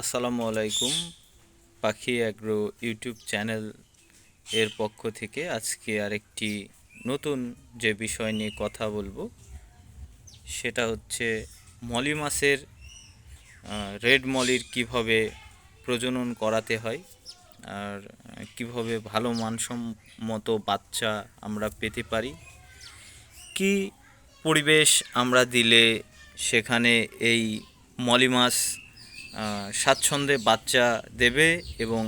আসসালামু আলাইকুম পাখি অ্যাগ্রো ইউটিউব চ্যানেল এর পক্ষ থেকে আজকে আরেকটি নতুন যে বিষয় নিয়ে কথা বলব, সেটা হচ্ছে মলি মাছের রেড মলির কীভাবে প্রজনন করাতে হয় আর কীভাবে ভালো মানসম্মত বাচ্চা আমরা পেতে পারি, কি পরিবেশ আমরা দিলে সেখানে এই মলি মাছ স্বাচ্ছন্দ্যে বাচ্চা দেবে এবং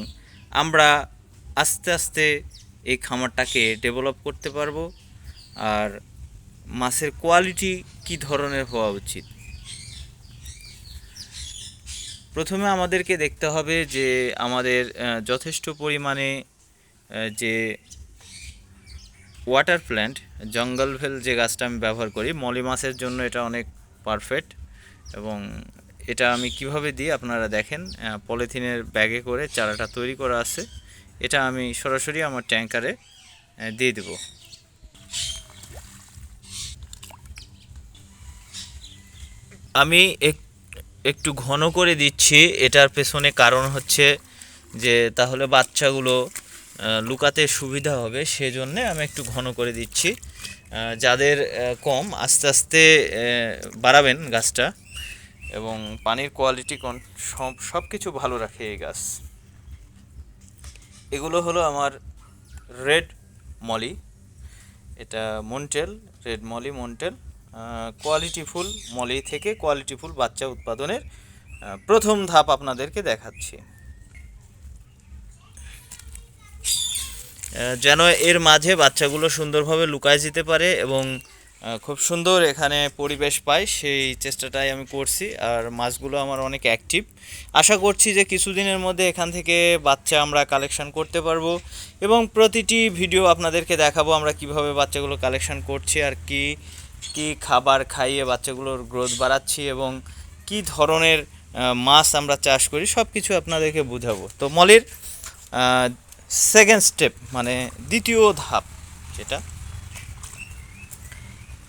আমরা আস্তে আস্তে এই খামারটাকে ডেভেলপ করতে পারব। আর মাছের কোয়ালিটি কি ধরনের হওয়া উচিত? প্রথমে আমাদেরকে দেখতে হবে যে আমাদের যথেষ্ট পরিমাণে যে ওয়াটার প্ল্যান্ট জঙ্গল ভেল যে গাছটা আমি ব্যবহার করি, মলি মাছের জন্য এটা অনেক পারফেক্ট এবং এটা আমি কীভাবে দিই আপনারা দেখেন পলিথিনের ব্যাগে করে চারাটা তৈরি করা আছে। এটা আমি সরাসরি আমার ট্যাঙ্কারে দিয়ে দেবো। আমি এক- একটু ঘন করে দিচ্ছি। এটার পেছনে কারণ হচ্ছে যে, তাহলে বাচ্চাগুলো লুকাতে সুবিধা হবে। সেজন্যে আমি একটু ঘন করে দিচ্ছি। যাদের কম, আস্তে আস্তে বাড়াবেন গাছটা এবং পানির কোয়ালিটি কন, সব সব কিছু ভালো রাখে এই গাছ। এগুলো হলো আমার রেড মলি। এটা মন্টেল রেড মলি মন্টেল কোয়ালিটি ফুল মলি থেকে কোয়ালিটি ফুল বাচ্চা উৎপাদনের প্রথম ধাপ আপনাদেরকে দেখাচ্ছি। যেন এর মাঝে বাচ্চাগুলো সুন্দরভাবে লুকায় যেতে পারে এবং খুব সুন্দর এখানে পরিবেশ পাই, সেই চেষ্টাটাই আমি করছি। আর মাছগুলো আমার অনেক অ্যাক্টিভ আশা করছি যে কিছুদিনের মধ্যে এখান থেকে বাচ্চা আমরা কালেকশন করতে পারব এবং প্রতিটি ভিডিও আপনাদেরকে দেখাবো আমরা কীভাবে বাচ্চাগুলো কালেকশন করছি আর কি কি খাবার খাইয়ে বাচ্চাগুলোর গ্রোথ বাড়াচ্ছি এবং কি ধরনের মাছ আমরা চাষ করি সব কিছু আপনাদেরকে বোঝাবো। তো মলের সেকেন্ড স্টেপ মানে দ্বিতীয় ধাপ যেটা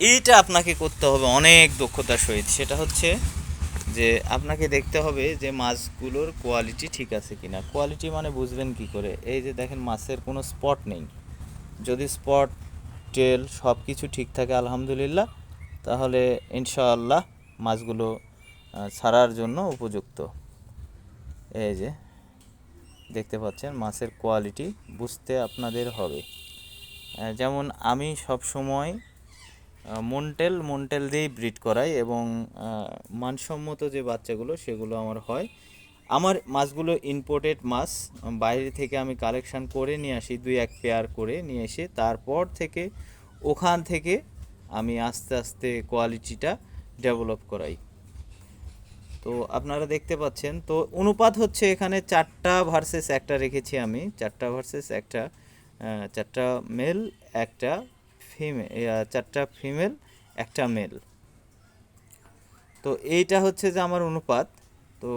এইটা আপনাকে করতে হবে অনেক দক্ষতার সহিত। সেটা হচ্ছে যে আপনাকে দেখতে হবে যে মাছগুলোর কোয়ালিটি ঠিক আছে কি না কোয়ালিটি মানে বুঝবেন কি করে? এই যে দেখেন মাছের কোনো স্পট নেই। যদি স্পট টেল সব কিছু ঠিক থাকে, আলহামদুলিল্লাহ, তাহলে ইনশাআল্লাহ মাছগুলো ছাড়ার জন্য উপযুক্ত। এই যে দেখতে পাচ্ছেন মাছের কোয়ালিটি বুঝতে আপনাদের হবে। যেমন আমি সব সময় মন্টেল মন্টেল দিয়েই ব্রিড করাই এবং মানসম্মত যে বাচ্চাগুলো সেগুলো আমার হয়। আমার মাছগুলো ইম্পোর্টেড মাছ, বাইরে থেকে আমি কালেকশান করে নিয়ে আসি, দুই এক পেয়ার করে নিয়ে এসে তারপর থেকে ওখান থেকে আমি আস্তে আস্তে কোয়ালিটিটা ডেভেলপ করাই। তো আপনারা দেখতে পাচ্ছেন, তো অনুপাত হচ্ছে এখানে চারটা ভার্সেস একটা রেখেছি আমি, চারটা ভার্সেস একটা চারটা মেল একটা ফিমেল চারটা ফিমেল একটা মেল তো এইটা হচ্ছে যে আমার অনুপাত। তো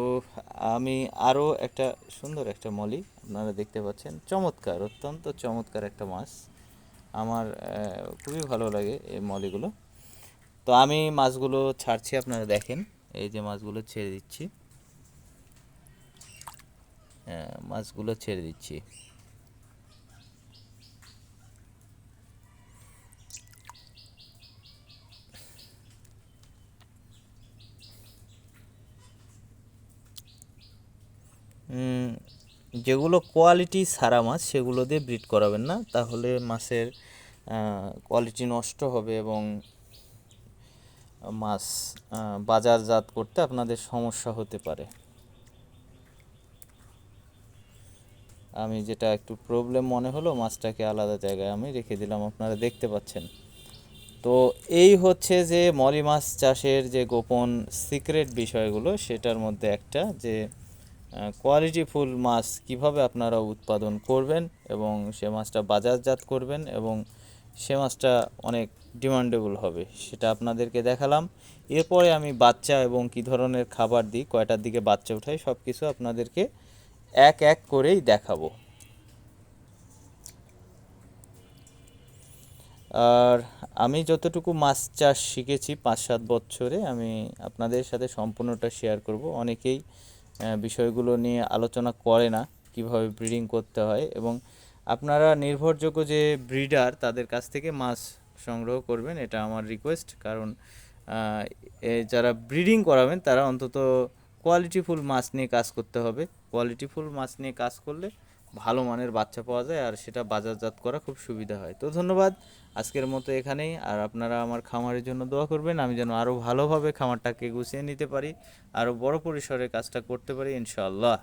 আমি আরও একটা সুন্দর একটা মলি আপনারা দেখতে পাচ্ছেন। চমৎকার অত্যন্ত চমৎকার একটা মাছ। আমার খুবই ভালো লাগে এই মলিগুলো তো আমি মাছগুলো ছাড়ছি আপনারা দেখেন। এই যে মাছগুলো ছেড়ে দিচ্ছি। হ্যাঁ, মাছগুলো ছেড়ে দিচ্ছি। যেগুলো কোয়ালিটি সারা মাছ, সেগুলো দিয়ে ব্রিড করাবেন না। তাহলে মাছের কোয়ালিটি নষ্ট হবে এবং মাছ বাজারজাত করতে আপনাদের সমস্যা হতে পারে। আমি যেটা একটু প্রবলেম মনে হলো, মাছটাকে আলাদা জায়গায় আমি রেখে দিলাম, আপনারা দেখতে পাচ্ছেন। তো এই হচ্ছে যে মলি মাছ চাষের যে গোপন সিক্রেট বিষয়গুলো, সেটার মধ্যে একটা যে কোয়ালিটিফুল মাছ কীভাবে আপনারা উৎপাদন করবেন এবং সে মাছটা বাজারজাত করবেন এবং সে মাছটা অনেক ডিমান্ডেবল হবে, সেটা আপনাদেরকে দেখালাম। এরপরে আমি বাচ্চা এবং কী ধরনের খাবার দিই, কয়টার দিকে বাচ্চা উঠাই সব কিছু আপনাদেরকে এক এক করেই দেখাবো। আর আমি যতটুকু মাছ চাষ শিখেছি পাঁচ সাত বছরে, আমি আপনাদের সাথে সম্পূর্ণটা শেয়ার করব। অনেকেই বিষয়গুলো নিয়ে আলোচনা করে না কীভাবে ব্রিডিং করতে হয় এবং আপনারা নির্ভরযোগ্য যে ব্রিডার তাদের কাছ থেকে মাছ সংগ্রহ করবেন, এটা আমার রিকোয়েস্ট কারণ যারা ব্রিডিং করাবেন তারা অন্তত কোয়ালিটিফুল মাছ নিয়ে কাজ করতে হবে। কোয়ালিটিফুল মাছ নিয়ে কাজ করলে ভালো মানের বাচ্চা পাওয়া যায় আর সেটা বাজারজাত করা খুব সুবিধা হয়। তো ধন্যবাদ, আজকের মতো এখানেই। আর আপনারা আমার খামারের জন্য দোয়া করবেন, আমি যেন আরও ভালোভাবে খামারটাকে গুছিয়ে নিতে পারি, আরও বড় পরিসরে কাজটা করতে পারি, ইনশাআল্লাহ।